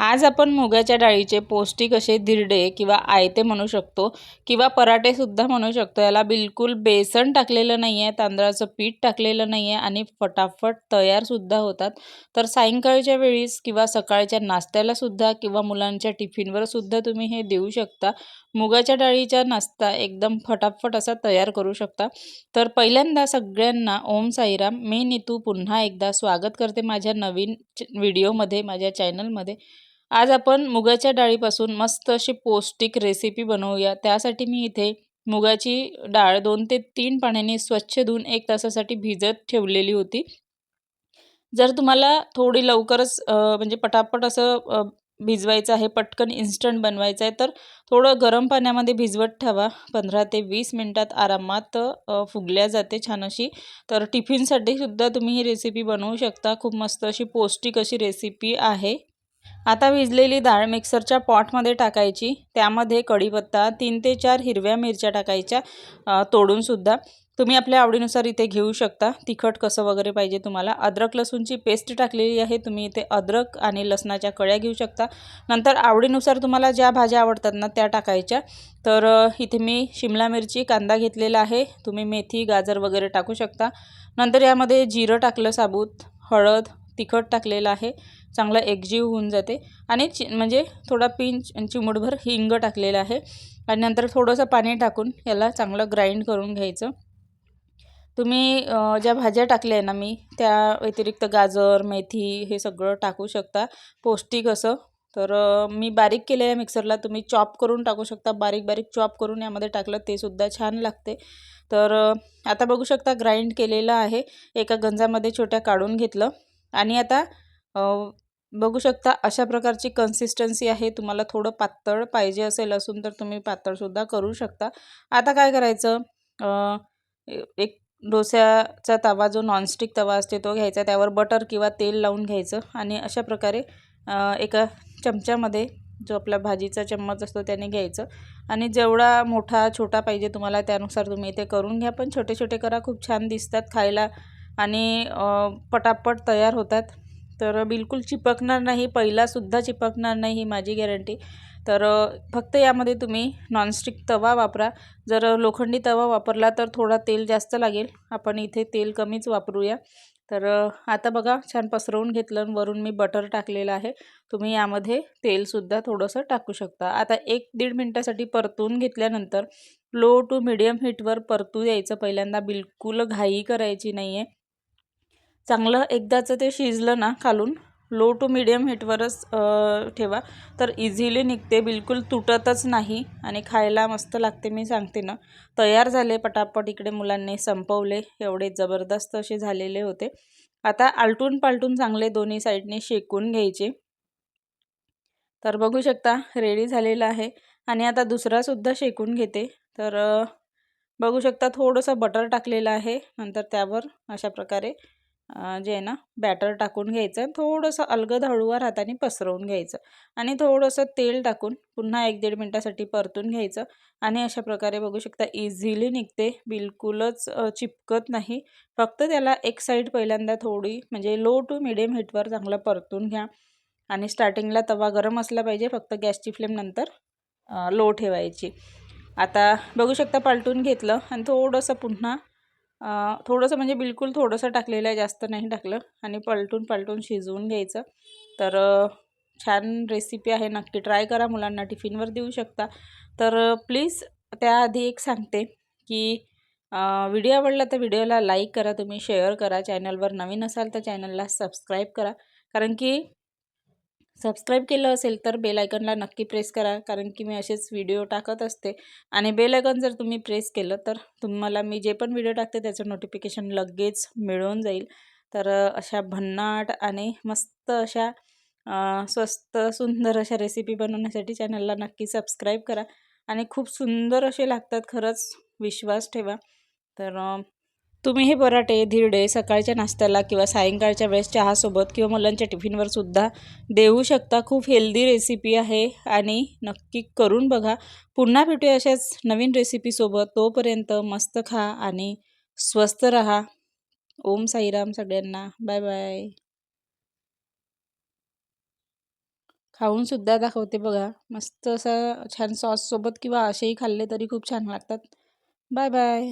आज आपण मुगाच्या डाळीचे पौष्टिक असे धिरडे किंवा आयते म्हणू शकतो किंवा पराठेसुद्धा म्हणू शकतो. याला बिलकुल बेसन टाकलेलं नाही आहे तांदळाचं पीठ टाकलेलं नाही आहे आणि फटाफट तयारसुद्धा होतात. तर सायंकाळच्या वेळीस किंवा सकाळच्या नाश्त्यालासुद्धा किंवा मुलांच्या टिफिनवरसुद्धा तुम्ही हे देऊ शकता. मुगाच्या डाळीचा नाश्ता एकदम फटाफट असा तयार करू शकता. तर पहिल्यांदा सगळ्यांना ओम साईराम. मी नीतू पुन्हा एकदा स्वागत करते माझ्या नवीन व्हिडिओमध्ये माझ्या चॅनलमध्ये. आज आपण मुगाच्या डाळीपासून मस्त अशी पौष्टिक रेसिपी बनवूया. त्यासाठी मी इथे मुगाची डाळ दोन ते तीन पाण्याने स्वच्छ धुवून एक तासासाठी भिजत ठेवलेली होती. जर तुम्हाला थोडी लवकरच म्हणजे पटापट असं भिजवायचं आहे पटकन इन्स्टंट बनवायचं आहे तर थोडं गरम पाण्यामध्ये भिजवत ठेवा. पंधरा ते वीस मिनटात आरामात फुगल्या जाते छान अशी. तर टिफिनसाठी सुद्धा तुम्ही ही रेसिपी बनवू शकता. खूप मस्त अशी पौष्टिक अशी रेसिपी आहे. आता भिजलेली डाळ मिक्सरच्या पॉटमध्ये टाकायची. त्यामध्ये कढीपत्ता तीन ते चार हिरव्या मिरच्या टाकायच्या तोडूनसुद्धा. तुम्ही आपल्या आवडीनुसार इथे घेऊ शकता. तिखट कसं वगैरे पाहिजे तुम्हाला. अद्रक लसूणची पेस्ट टाकलेली आहे. तुम्ही इथे अद्रक आणि लसणाच्या कळ्या घेऊ शकता. नंतर आवडीनुसार तुम्हाला ज्या भाज्या आवडतात ना त्या टाकायच्या. तर इथे मी शिमला मिरची कांदा घेतलेला आहे. तुम्ही मेथी गाजर वगैरे टाकू शकता. नंतर यामध्ये जिरं टाकलं साबूत हळद तिखट टाकलेलं आहे. चांगलं एकजीव होऊन जाते. आणि चि म्हणजे थोडा पिंच चिमुडभर हिंग टाकलेलं आहे. आणि नंतर थोडंसं पाणी टाकून याला चांगलं ग्राइंड करून घ्यायचं. तुम्ही ज्या भाज्या टाकल्या आहे ना मी त्या व्यतिरिक्त गाजर मेथी हे सगळं टाकू शकता. पौष्टिक असं. तर मी बारीक केले आहे मिक्सरला. तुम्ही चॉप करून टाकू शकता. बारीक बारीक चॉप करून यामध्ये टाकलं ते सुद्धा छान लागते. तर आता बघू शकता ग्राइंड केलेलं आहे. एका गंजामध्ये छोट्या काढून घेतलं. आणि आता बघू शकता अशा प्रकारची कन्सिस्टन्सी आहे. तुम्हाला थोडं पातळ पाहिजे असेल असून तर तुम्ही पातळसुद्धा करू शकता. आता काय करायचं? एक डोस्याचा तवा जो नॉनस्टिक तवा असते तो घ्यायचा. त्यावर बटर किंवा तेल लावून घ्यायचं आणि अशा प्रकारे एका चमच्यामध्ये जो आपला भाजीचा चम्मच असतो त्याने घ्यायचं. आणि जेवढा मोठा छोटा पाहिजे तुम्हाला त्यानुसार तुम्ही ते करून घ्या. पण छोटे छोटे करा. खूप छान दिसतात खायला. आणि पटापट तयार होतात. तर बिलकुल चिपकणार नाही पहिलासुद्धा चिपकणार नाही ही माझी गॅरंटी. तर फक्त यामध्ये तुम्ही नॉनस्टिक तवा वापरा. जर लोखंडी तवा वापरला तर थोडा तेल जास्त लागेल. आपण इथे तेल कमीच वापरूया. तर आता बघा छान पसरवून घेतलं वरून मी बटर टाकलेलं आहे. तुम्ही यामध्ये तेलसुद्धा थोडंसं टाकू शकता. आता एक दीड मिनटासाठी परतून घेतल्यानंतर लो टू मिडियम हीटवर परतू द्यायचं. पहिल्यांदा बिलकुल घाई करायची नाही आहे चांगलं एकदाचं ते शिजलं ना खालून लो टू मिडियम हीटवरच ठेवा. तर इझिली निघते बिलकुल तुटतच नाही आणि खायला मस्त लागते मी सांगते ना. तयार झाले पटापट इकडे मुलांनी संपवले एवढे जबरदस्त असे झालेले होते. आता आलटून पालटून चांगले दोन्ही साईडने शेकून घ्यायचे. तर बघू शकता रेडी झालेला आहे. आणि आता दुसरासुद्धा शेकून घेते. तर बघू शकता थोडंसं बटर टाकलेलं आहे. नंतर त्यावर अशा प्रकारे जे आहे ना बॅटर टाकून घ्यायचं थोडंसं अलगद हळूवार हाताने पसरवून घ्यायचं. आणि थोडंसं तेल टाकून पुन्हा एक दीड मिनटासाठी परतून घ्यायचं. आणि अशा प्रकारे बघू शकता इझिली निघते. बिलकुलच चिपकत नाही. फक्त त्याला एक साईड पहिल्यांदा थोडी म्हणजे लो टू मिडियम हीटवर चांगलं परतून घ्या. आणि स्टार्टिंगला तवा गरम असला पाहिजे फक्त गॅसची फ्लेम नंतर लो ठेवायची. आता बघू शकता पालटून घेतलं. आणि थोडंसं पुन्हा थोडंसं म्हणजे बिलकुल थोडंसं टाकलेलं आहे जास्त नाही टाकलं. आणि पलटून पलटून शिजवून घ्यायचं. तर छान रेसिपी आहे. नक्की ट्राय करा मुलांना. टिफिनवर देऊ शकता. तर प्लीज त्याआधी एक सांगते की व्हिडिओ आवडला तर व्हिडिओला लाईक करा. तुम्ही शेअर करा. चॅनलवर नवीन असाल तर चॅनलला सबस्क्राईब करा. कारण की सबस्क्राईब केलं असेल तर बेल आयकनला नक्की प्रेस करा कारण की मी असेच व्हिडिओ टाकत असते. आणि बेल आयकन जर तुम्ही प्रेस केलं तर तुम्हाला मी जे पण व्हिडिओ टाकते त्याचं नोटिफिकेशन लगेच मिळून जाईल. तर अशा भन्नाट आणि मस्त अशा स्वस्त सुंदर अशा रेसिपी बनवण्यासाठी चॅनलला नक्की सबस्क्राईब करा. आणि खूप सुंदर असे लागतात खरंच विश्वास ठेवा. तर तुम्ही हे पराठे धिरडे सकाळच्या नाश्त्याला किंवा सायंकाळच्या वेळेस चहासोबत किंवा मुलांच्या टिफिनवर सुद्धा देऊ शकता. खूप हेल्दी रेसिपी आहे आणि नक्की करून बघा. पुन्हा भेटूया अशाच नवीन रेसिपीसोबत तोपर्यंत मस्त खा आणि स्वस्त रहा. ओम साईराम सगळ्यांना. Bye bye. खाऊनसुद्धा दाखवते बघा. मस्त असं छान सॉससोबत किंवा असेही खाल्ले तरी खूप छान लागतात. Bye bye.